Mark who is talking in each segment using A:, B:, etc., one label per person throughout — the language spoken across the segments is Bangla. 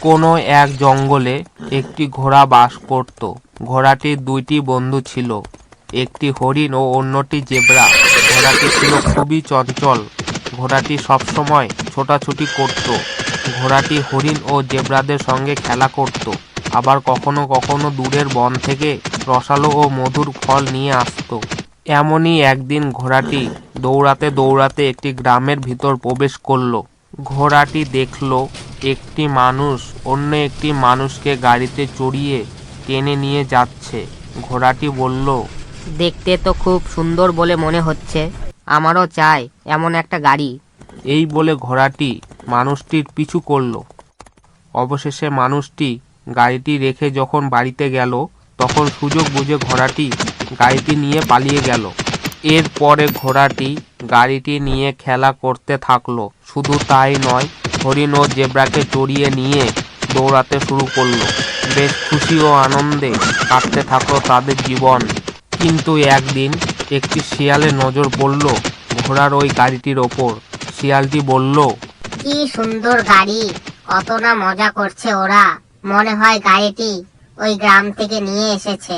A: কোনো এক জঙ্গলে একটি ঘোড়া বাস করত। ঘোড়াটির দুইটি বন্ধু ছিল, একটি হরিণ ও অন্যটি জেব্রা। ঘোড়াটি ছিল খুবই চঞ্চল। ঘোড়াটি সবসময় ছোটাছুটি করত। ঘোড়াটি হরিণ ও জেব্রাদের সঙ্গে খেলা করত। আবার কখনো কখনো দূরের বন থেকে রসালো ও মধুর ফল নিয়ে আসতো। এমনই একদিন ঘোড়াটি দৌড়াতে দৌড়াতে একটি গ্রামের ভিতর প্রবেশ করল। ঘোড়াটি দেখল একটি মানুষ অন্য একটি মানুষকে গাড়িতে চড়িয়ে টেনে নিয়ে যাচ্ছে। ঘোড়াটি বলল
B: দেখতে তো খুব সুন্দর বলে মনে হচ্ছে। আমারও চাই এমন একটা গাড়ি।
A: এই বলে ঘোড়াটি মানুষটির পিছু করল। অবশেষে মানুষটি গাড়িটি রেখে যখন বাড়িতে গেল তখন সুযোগ বুঝে ঘোড়াটি গাড়িটি নিয়ে পালিয়ে গেল। এরপরে ঘোড়াটি গাড়িটি নিয়ে খেলা করতে থাকল। শুধু তাই নয় হরিণ ও জেব্রাকে চড়িয়ে নিয়ে দৌড়াতে শুরু করল। বেশ খুশি ও আনন্দে কাটতে থাকল তাদের জীবন। কিন্তু একদিন একটি শিয়ালের নজর পড়ল ঘোড়ার ওই গাড়িটির ওপর। শিয়ালটি বলল
C: কি সুন্দর গাড়ি কত না মজা করছে ওরা। মনে হয় গাড়িটি ওই গ্রাম থেকে নিয়ে এসেছে।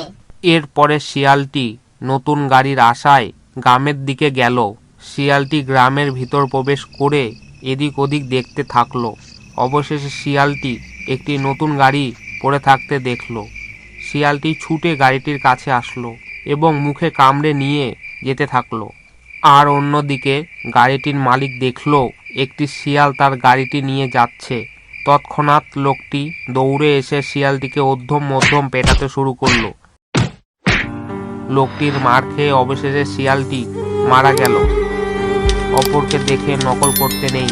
A: এরপরে শিয়ালটি নতুন গাড়ির আশায় গ্রামের দিকে গেল। শিয়ালটি গ্রামের ভিতর প্রবেশ করে এদিক ওদিক দেখতে থাকল। অবশেষে শিয়ালটি একটি নতুন গাড়ি পড়ে থাকতে দেখল। শিয়ালটি ছুটে গাড়িটির কাছে আসলো এবং মুখে কামড়ে নিয়ে যেতে থাকল। আর অন্যদিকে গাড়িটির মালিক দেখল, একটি শিয়াল তার গাড়িটি নিয়ে যাচ্ছে। তৎক্ষণাৎ লোকটি দৌড়ে এসে শিয়ালটিকে অধ্যম মধ্যম পেটাতে শুরু করল। লোকটির মার খেয়ে অবশেষে শিয়ালটি মারা গেল। অপরকে দেখে নকল করতে নেই।